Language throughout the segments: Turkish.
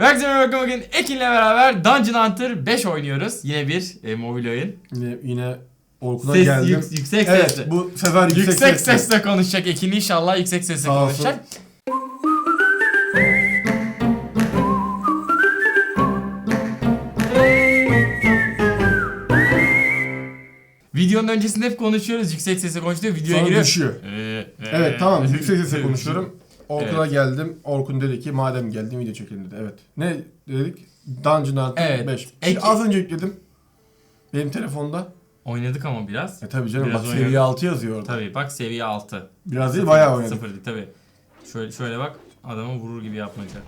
Herkese merhaba bugün Ekin'le beraber Dungeon Hunter 5 oynuyoruz. Yine bir e, mobil oyun. Yine, yine Orkun'a Ses, geldim. yük- yüksek evet, sesle. bu sefer yüksek, Yüksek, sesle. sesle konuşacak Ekin inşallah yüksek sesle Sağ olsun. konuşacak. Videonun öncesinde hep konuşuyoruz. Yüksek sesle konuşuyor. Videoya Sonra giriyor. düşüyor. Ee, Evet ee, tamam yüksek sesle konuşuyorum. Orkun'a Evet. geldim. Orkun dedi ki madem geldim video çekelim dedi. Evet. Ne dedik? Dungeon Hunter Evet. 5. Ek- az önce yükledim. Benim telefonda. Oynadık ama biraz. E tabi canım Biraz bak oynadım. seviye 6 yazıyor orada. Tabii bak seviye 6. Biraz değil bayağı oynadım. Sıfır değil tabii. Şöyle, şöyle bak adamı vurur gibi yapmaca.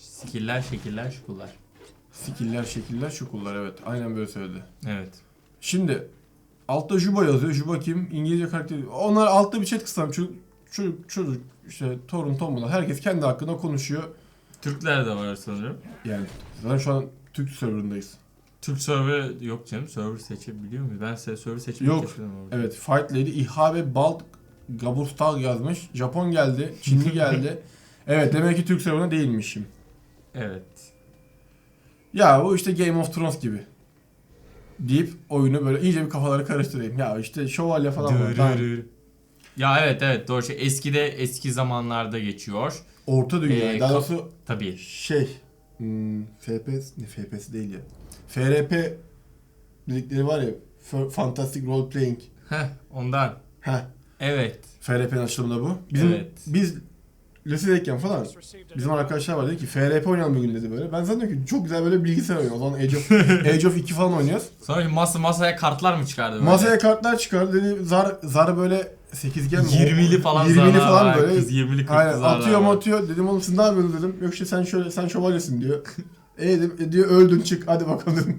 Skiller, şekiller, şukullar. Skiller, şekiller, şukullar evet. Aynen böyle söyledi. Evet. Şimdi altta Juba yazıyor. Juba kim? İngilizce karakteri. Onlar altta bir chat kısmı. Çocuk, çocuk, çocuk işte torun tombalar. Herkes kendi hakkında konuşuyor. Türkler de var sanırım. Yani zaten şu an Türk serverındayız. Türk server yok canım. Server seçebiliyor muyuz? Ben size server seçmeyi Yok. orada. Evet Fight Lady İhabe Balt Gaburstal yazmış. Japon geldi. Çinli geldi. evet demek ki Türk serverında değilmişim. Evet. Ya bu işte Game of Thrones gibi. Deyip oyunu böyle iyice bir kafaları karıştırayım. Ya işte şövalye falan var. Ya evet evet doğru şey. Eskide eski zamanlarda geçiyor. Orta dünya. Ee, daha doğrusu Tabii. şey hmm, FPS ne FPS değil ya. FRP dedikleri var ya F- Fantastic Role Playing. Heh ondan. Heh. Evet. FRP'nin açılımı da bu. Bizim, Evet. Biz lisedeyken falan bizim arkadaşlar var dedi ki FRP oynayalım bugün dedi böyle. Ben zannediyorum ki çok güzel böyle bilgisayar oynuyor. O zaman Age of, Age of 2 falan oynuyoruz. Sonra masa masaya kartlar mı çıkardı böyle? Masaya kartlar çıkar dedi. Zar zar böyle 8 mi? 20'li falan 20'li zarlar falan böyle. Kız 20'li 40'lı Aynen zarlar atıyor var. atıyor. Dedim oğlum siz ne yapıyorsunuz dedim. Yok işte sen şöyle sen şövalyesin diyor. e dedim e diyor öldün çık hadi bakalım dedim.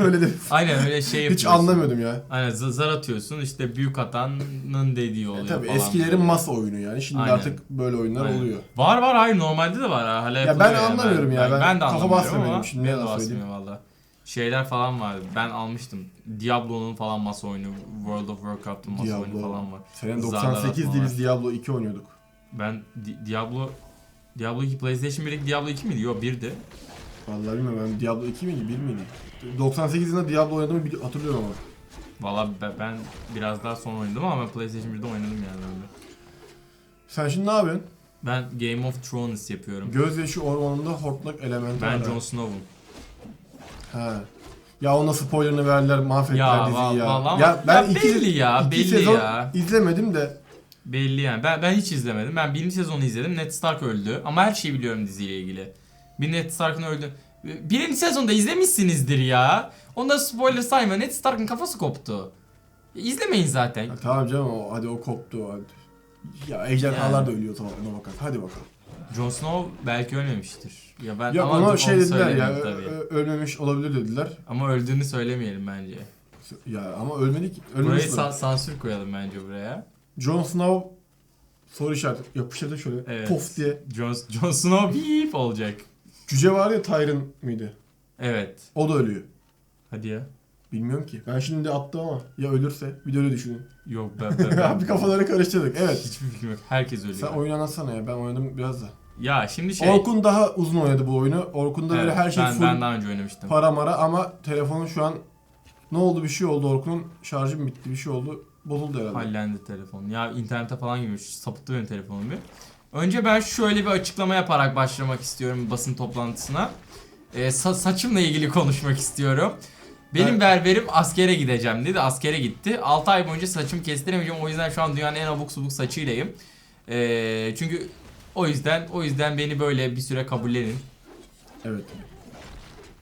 Öyle de Aynen öyle şey hiç yapıyorsun. anlamıyordum ya. Aynen zar atıyorsun işte büyük atanın dediği oluyor E tabii falan. eskilerin masa oyunu yani. Şimdi Aynen. artık böyle oyunlar Aynen. oluyor. Var var hayır normalde de var ha. Hala Ya yapılıyor ben anlamıyorum ya, ben kafa bastırmıyorum ama şimdi, benim ne yalan basmıyor valla. Şeyler falan var. Ben almıştım. Diablo'nun falan masa oyunu, World of Warcraft'ın masa oyunu Diablo. falan var. Senin Zarlar 98'di atmalar. biz Diablo 2 oynuyorduk. Ben Di- Diablo Diablo 2 PlayStation 1'deki Diablo 2 miydi? Yok 1'di. Vallahi bilmiyorum ben Diablo 2 miydi 1 miydi? 98 yılında Diablo oynadığımı bili- hatırlıyorum ama. Valla be- ben biraz daha sonra oynadım ama PlayStation 1'de oynadım yani ben de. Sen şimdi ne yapıyorsun? Ben Game of Thrones yapıyorum. Gözyaşı ormanında hortlak elementi Ben. Jon Snow'um. Ya ona spoilerını verdiler mahvettiler Ya diziyi ya. vallahi ya ben ya iki, belli ya, iki belli sezon ya. izlemedim de Belli yani. Ben, ben hiç izlemedim. Ben birinci sezonu izledim. Ned Stark öldü. Ama her şeyi biliyorum diziyle ilgili. Bir Ned Stark'ın öldü. Birinci sezonda izlemişsinizdir ya. Onda spoiler sayma. Ned Stark'ın kafası koptu. İzlemeyin zaten. Ya tamam canım o, hadi o koptu. Hadi. Ya ejderhalar Yani. da ölüyor tamam ona bakalım. Hadi bakalım. Jon Snow belki ölmemiştir. Ya ben Ya ama ona onu şey dediler ya tabii. ö- ölmemiş olabilir dediler. Ama öldüğünü söylemeyelim bence. Ya ama ölmedik. Burayı Ölmemiş sa- sansür koyalım bence buraya. Jon Snow soru işareti yapıştırdı şöyle Evet. pof diye. Jon, Jon Snow beep olacak. Cüce var ya Tyrion mıydı? Evet. O da ölüyor. Hadi ya. Bilmiyorum ki. Ben şimdi attım ama ya ölürse bir de öyle düşünün. Yok ben, ben, ben bir kafaları karıştırdık. Evet. hiçbir fikrim yok. Herkes ölüyor. Sen oyunu anlatsana ya. Ben oynadım biraz da. Ya şimdi şey. Orkun daha uzun oynadı bu oyunu. Orkun'da böyle Evet, her şey ben, full ben daha önce oynamıştım. para mara ama telefonun şu an ne oldu bir şey oldu Orkun'un şarjı mı bitti bir şey oldu. Bozuldu herhalde. Hallendi telefon. Ya internete falan girmiş. Sapıttı benim telefonum bir. Önce ben şöyle bir açıklama yaparak başlamak istiyorum basın toplantısına. Ee, sa- saçımla ilgili konuşmak istiyorum. Benim Evet. berberim askere gideceğim dedi. Askere gitti. 6 ay boyunca saçımı kestiremeyeceğim. O yüzden şu an dünyanın en abuk subuk saçıylayım. Ee, çünkü o yüzden o yüzden beni böyle bir süre kabullenin. Evet.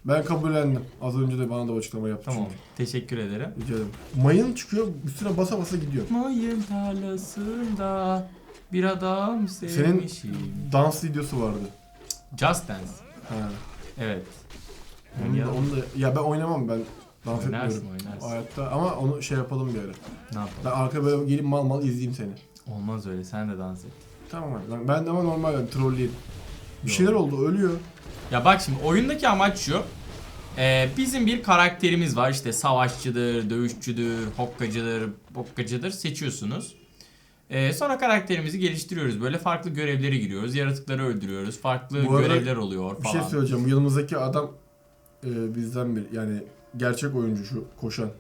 Ben kabullendim. Az önce de bana da açıklama yaptı. Tamam. çünkü. Teşekkür ederim. Rica ederim. Mayın çıkıyor üstüne basa basa gidiyor. Mayın tarlasında bir adam sevmişim. Dans videosu vardı. Just Dance. Ha. Evet. Onu da, onu da, ya ben oynamam ben dans Oynarsın etmiyorum. oynarsın. Hayatta ama onu şey yapalım bir ara. Ne yapalım? Ben arka böyle gelip mal mal izleyeyim seni. Olmaz öyle sen de dans et. Tamam hadi. Ben- Ben de ama normal yani trolleyim. Bir şeyler oldu ölüyor. Ya bak şimdi oyundaki amaç şu. Ee, bizim bir karakterimiz var işte savaşçıdır, dövüşçüdür, hokkacıdır, bokkacıdır seçiyorsunuz. Ee, sonra karakterimizi geliştiriyoruz. Böyle farklı görevlere giriyoruz. Yaratıkları öldürüyoruz. Farklı Bu arada görevler oluyor Bir falan. şey söyleyeceğim. Yanımızdaki adam e, bizden bir yani gerçek oyuncu şu koşan.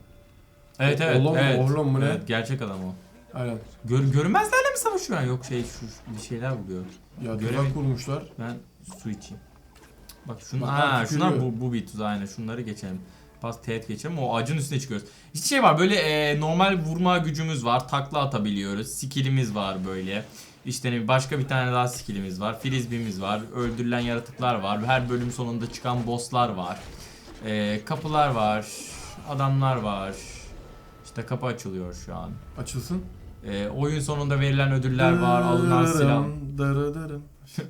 evet evet. Oğlum mu, evet. oğlum mu ne? Evet, gerçek adam o. Aynen. Gör, görünmezlerle mi savaşıyor? Yok şey şu bir şeyler vuruyor. Ya tuzak kurmuşlar. Ben su içeyim. Bak şunu, Bak, ha, bak, şunlar tükürüyor. bu, bu bir tuzağı aynen. Şunları geçelim. Pas teğet geçelim. O ağacın üstüne çıkıyoruz. İşte şey var böyle e, normal vurma gücümüz var. Takla atabiliyoruz. Skillimiz var böyle. İşte ne başka bir tane daha skillimiz var. Frisbeemiz var. Öldürülen yaratıklar var. Her bölüm sonunda çıkan bosslar var. E, kapılar var. Adamlar var. İşte kapı açılıyor şu an. Açılsın. E, oyun sonunda verilen ödüller var. Alınan silah.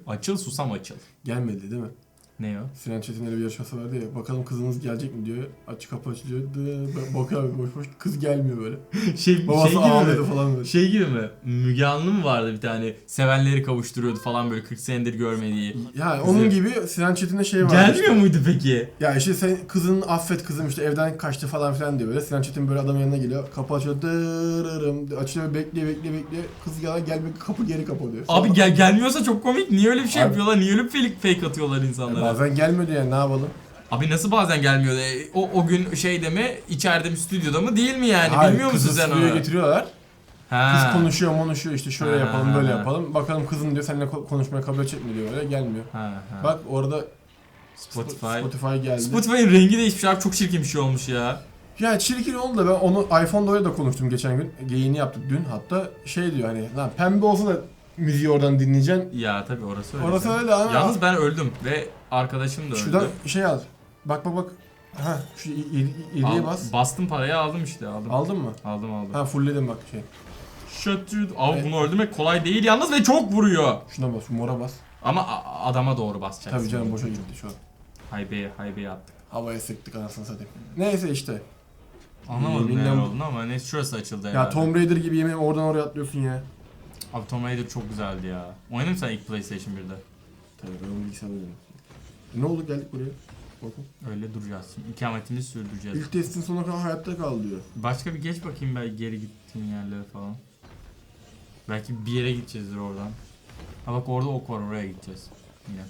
Açıl susam açıl. Gelmedi değil mi? Ne o? Sinan Çetin öyle bir yarışması vardı ya. Bakalım kızınız gelecek mi diyor. Aç kapı açılıyor. Dı, bakıyor abi boş boş. Kız gelmiyor böyle. Şey, Babası şey ağlıyordu falan böyle. Şey gibi mi? Müge Anlı mı vardı bir tane? Sevenleri kavuşturuyordu falan böyle 40 senedir görmediği. Ya onun gibi Sinan Çetin'de şey var. Gelmiyor muydu peki? Ya işte sen kızın affet kızım işte evden kaçtı falan filan diyor böyle. Sinan Çetin böyle adamın yanına geliyor. Kapı açıyor. Dırırım. Açıyor bekliyor bekliyor bekliyor. Kız gelen gelmiyor kapı geri kapanıyor. Abi gel gelmiyorsa çok komik. Niye öyle bir şey Abi- yapıyorlar? Niye öyle fake, fake atıyorlar insanlara? Bazen gelmedi yani ne yapalım? Abi nasıl bazen gelmiyor? E, O, o gün şeyde mi? içeride mi? Stüdyoda mı? Değil mi yani? Hayır, Bilmiyor musun kızı sen stüdyoya onu? getiriyorlar. Ha. Kız konuşuyor konuşuyor işte şöyle Ha, yapalım böyle ha. yapalım. Bakalım kızın diyor seninle ko- konuşmaya kabul edecek mi diyor öyle gelmiyor. Ha, ha. Bak orada Spotify. Spotify geldi. Spotify'ın rengi değişmiş abi. Çok çirkin bir şey olmuş ya. Ya çirkin oldu da ben onu iPhone'da öyle de konuştum geçen gün. Geyini yaptık dün hatta şey diyor hani lan pembe olsa da müziği oradan dinleyeceksin. Ya tabii orası öyle. Orası öyle ama Yalnız ben öldüm ve arkadaşım da öldü. şuradan şey al. Bak bak bak. Ha şu i- i- iriye Al- bas. Bastım parayı aldım işte aldım. Aldın mı? Aldım aldım. Ha fullledim bak şey. Şötüt. Abi Evet. bunu öldürmek kolay değil yalnız ve çok vuruyor. Şuna bas, şu mora bas. Ama a- adama doğru basacaksın. Tabii canım boşa gitti şu an. Haybeye haybeye attık. Havaya sıktık anasını satayım. Neyse işte. Anlamadım neler bu- olduğunu ama ne şurası açıldı Ya herhalde. Tomb Raider gibi yemin oradan oraya atlıyorsun ya. Abi Tomb Raider çok güzeldi ya. Oynadın mı sen ilk PlayStation 1'de? Tabii ben onu bilgisayarda oynadım. Ne oldu geldik buraya? Bakın. Öyle duracağız. İkametimizi sürdüreceğiz. İlk testin sonuna kadar hayatta kal diyor. Başka bir geç bakayım belki geri gittiğin yerlere falan. Belki bir yere gideceğizdir oradan. Ha bak orada ok var oraya gideceğiz. Yine.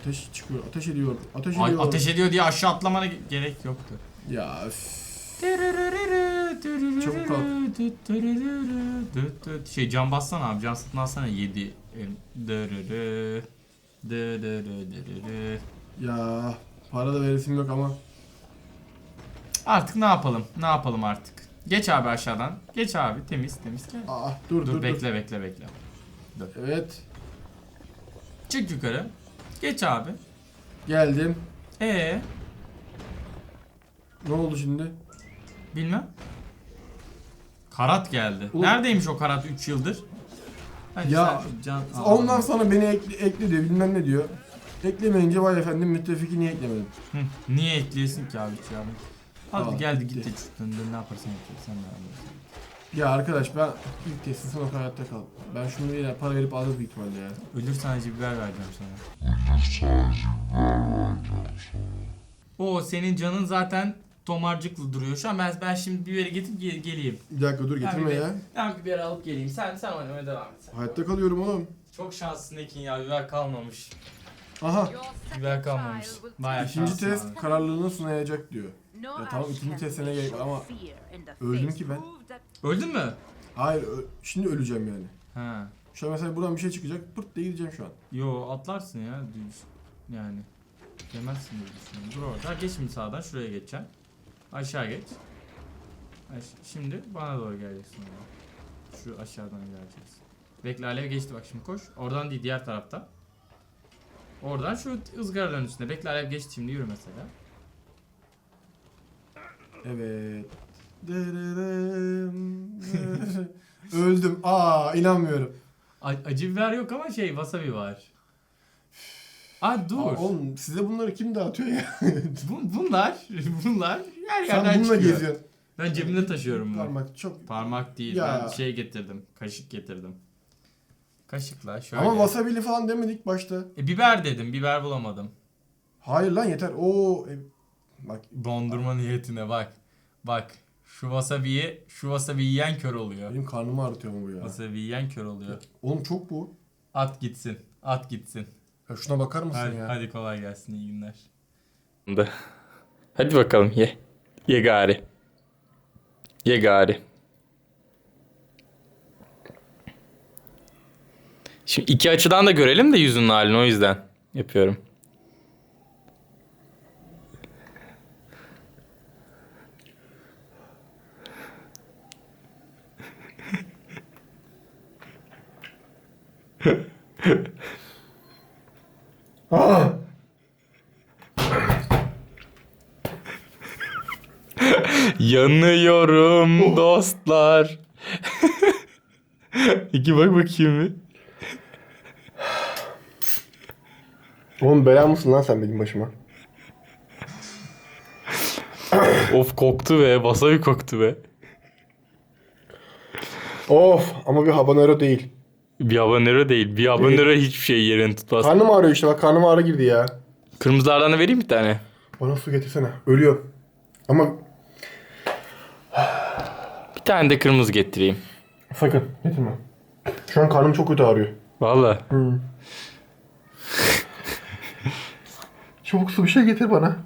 Ateş çıkıyor, ateş ediyor, ateş Ay, ediyor. ateş ediyor diye aşağı atlamana ge- gerek yoktu. Ya üf. Çabuk kalk. Şey cam bassana abi cam satın alsana 7 Ya para da veresim yok ama. Artık ne yapalım? Ne yapalım artık? Geç abi aşağıdan. Geç abi temiz temiz gel. Aa dur Dur, dur dur. bekle bekle bekle. Evet Çık yukarı. Geç abi. geldim. Ee, Ne oldu şimdi? bilmem. Karat geldi. Oğlum- Neredeymiş o karat 3 yıldır? Bence Ya, sen şu can... Ondan sonra beni ekle, ekle diyor bilmem ne diyor. Eklemeyince vay efendim müttefiki niye eklemedim? Hı, niye ekliyorsun ki abi ya? Hadi Aa, geldi gitti. gitti çıktığında ne yaparsan yap. Sen ne yaparsın? Ya arkadaş ben ilk testin kadar hayatta kal. Ben şunu yine para verip alırım büyük ihtimalle ya. Ölürsen acı biber vereceğim sana. O senin canın zaten tomarcıklı duruyor şu an. Ben, ben şimdi biberi getirip ge- geleyim. Bir dakika dur getirme bir- ya. Ben biberi alıp geleyim. Sen sen oynamaya devam et. Sen. Hayatta kalıyorum oğlum. Çok şanslısın Ekin ya biber kalmamış. Aha. Biber kalmamış. Bayağı İkinci şanslısın test abi. kararlılığını sunayacak diyor. Ya tamam, ikinci testine gerek ama öldüm ki ben. Öldün mü? Hayır ö- şimdi öleceğim yani. Ha. Şu an mesela buradan bir şey çıkacak pırt diye gideceğim şu an. Yo atlarsın ya. düz- Yani. Yemezsin diye düşünüyorum. Dur orada. Geç şimdi sağdan şuraya geçeceksin. Aşağı geç. Aş- Şimdi bana doğru geleceksin. Şu aşağıdan geleceksin. Bekle alev geçti bak şimdi koş. Oradan değil diğer tarafta. Oradan şu ızgaraların üstüne. Bekle alev geçti şimdi yürü mesela. Evet. Öldüm. Aa inanmıyorum. A- acı biber yok ama şey wasabi var. Aa dur. Aa, oğlum size bunları kim dağıtıyor ya? Bu- bunlar, bunlar her yerden Sen bununla çıkıyor. geziyorsun. Ben cebimde taşıyorum bunu. Parmak çok. Parmak değil. Ya. Ben şey getirdim. Kaşık getirdim. Kaşıkla şöyle. Ama wasabili falan demedik başta. E, biber dedim. Biber bulamadım. Hayır lan yeter. Oo. e, bak Dondurma niyetine bak. Bak. Şu wasabi'yi, şu wasabi yiyen kör oluyor. Benim karnımı ağrıtıyor mu bu ya? Wasabi yiyen kör oluyor. Oğlum çok bu. At gitsin. At gitsin. Ya şuna bakar mısın Hadi, ya? hadi kolay gelsin. iyi günler. Da. Hadi bakalım ye. Ye gari. Ye gari. Şimdi iki açıdan da görelim de yüzünün halini o yüzden yapıyorum. Aa! Yanıyorum dostlar. İki bak bakayım bir. Oğlum bela mısın lan sen benim başıma? Of koktu be. Wasabi koktu be. Of ama bir habanero değil. Bir habanero değil. Bir habanero hiçbir şey yerini tutmaz. Karnım ağrıyor işte bak karnım ağrı girdi ya. Kırmızılardan da vereyim bir tane. Bana su getirsene. Ölüyorum. Ama Bir tane de kırmızı getireyim. sakın getirme. Şu an karnım çok kötü ağrıyor. Valla. Çabuk su bir şey getir bana.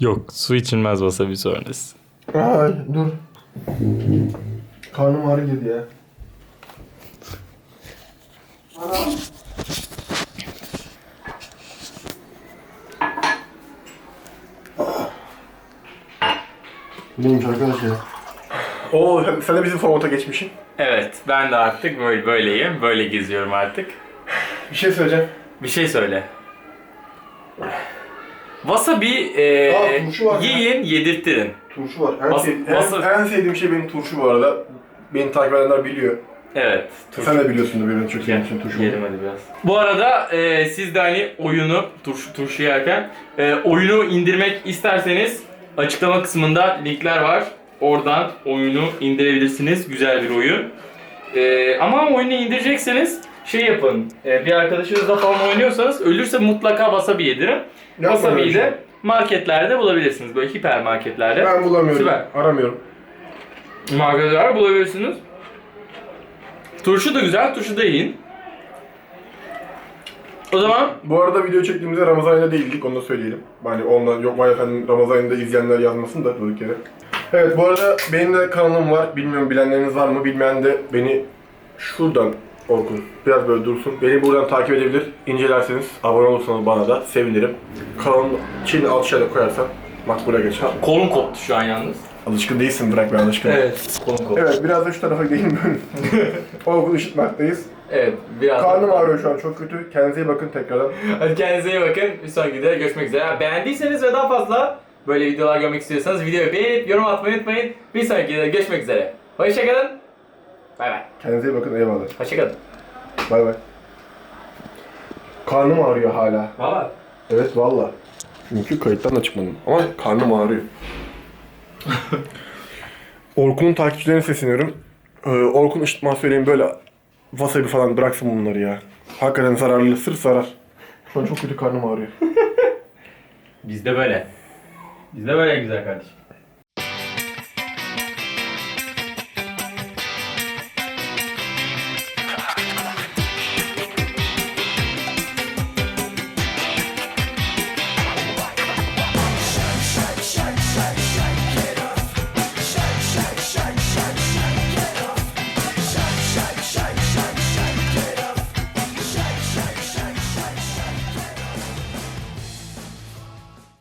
Yok su içilmez wasabi sonrası. Ay dur. Karnım ağrı girdi ya. Neymiş arkadaş ya? Oo sen de bizim formata geçmişsin. Evet ben de artık böyle böyleyim. Böyle geziyorum artık. Bir şey söyleyeceğim. Bir şey söyle. Wasabi e, Aa, turşu var ya. yiyin yedirttirin. Turşu var. En, Bas- sev- bas- en, en sevdiğim şey benim turşu bu arada. Beni takip edenler biliyor. Evet. Sen de biliyorsundur benim çok sevdiğim için turşu. Yiyelim hadi biraz. Bu arada e, siz de hani oyunu turşu turşu yerken e, oyunu indirmek isterseniz açıklama kısmında linkler var. Oradan oyunu indirebilirsiniz. Güzel bir oyun. E, ama oyunu indirecekseniz şey yapın. E, bir arkadaşınızla falan oynuyorsanız ölürse mutlaka wasabi yedirin. Yapma Wasabi'yi öyle şey. de marketlerde bulabilirsiniz. Böyle hipermarketlerde. Ben bulamıyorum. Süper. Aramıyorum. Marketlerde bulabilirsiniz. Turşu da güzel, turşu da yiyin. O zaman Bu arada video çektiğimizde Ramazan ayında değildik onu da söyleyelim. Hani ondan yok vay efendim Ramazan ayında izleyenler yazmasın da durduk yere. Evet bu arada benim de kanalım var. Bilmiyorum bilenleriniz var mı? Bilmeyen de beni şuradan Orkun biraz böyle dursun. Beni buradan takip edebilir. İncelerseniz abone olursanız bana da sevinirim. Kanalın şeyini alt şeride koyarsan bak buraya geçer. kolun koptu şu an yalnız. Alışkın değilsin bırak ben alışkınım. Evet, kolun koptu. Evet biraz da şu tarafa gelin böyle. Orkun ışıtmaktayız. Evet, biraz. Karnım ağrıyor şu an çok kötü. Kendinize iyi bakın tekrardan. Hadi kendinize iyi bakın. Bir sonraki videoda görüşmek üzere. Beğendiyseniz ve daha fazla böyle videolar görmek istiyorsanız videoyu beğenip yorum atmayı unutmayın. Bir sonraki videoda görüşmek üzere. Hoşçakalın. Bay bay. Kendinize iyi bakın eyvallah. Hoşçakalın. Bay bay. Karnım ağrıyor hala. Valla. Evet valla. Çünkü kayıttan da çıkmadım. Ama karnım ağrıyor. Orkun'un takipçilerine sesleniyorum. Ee, Orkun ışıtma söyleyin böyle wasabi falan bıraksın bunları ya. Hakikaten zararlı, sırf zarar. Şu an çok kötü karnım ağrıyor. Bizde böyle. Bizde böyle güzel kardeşim.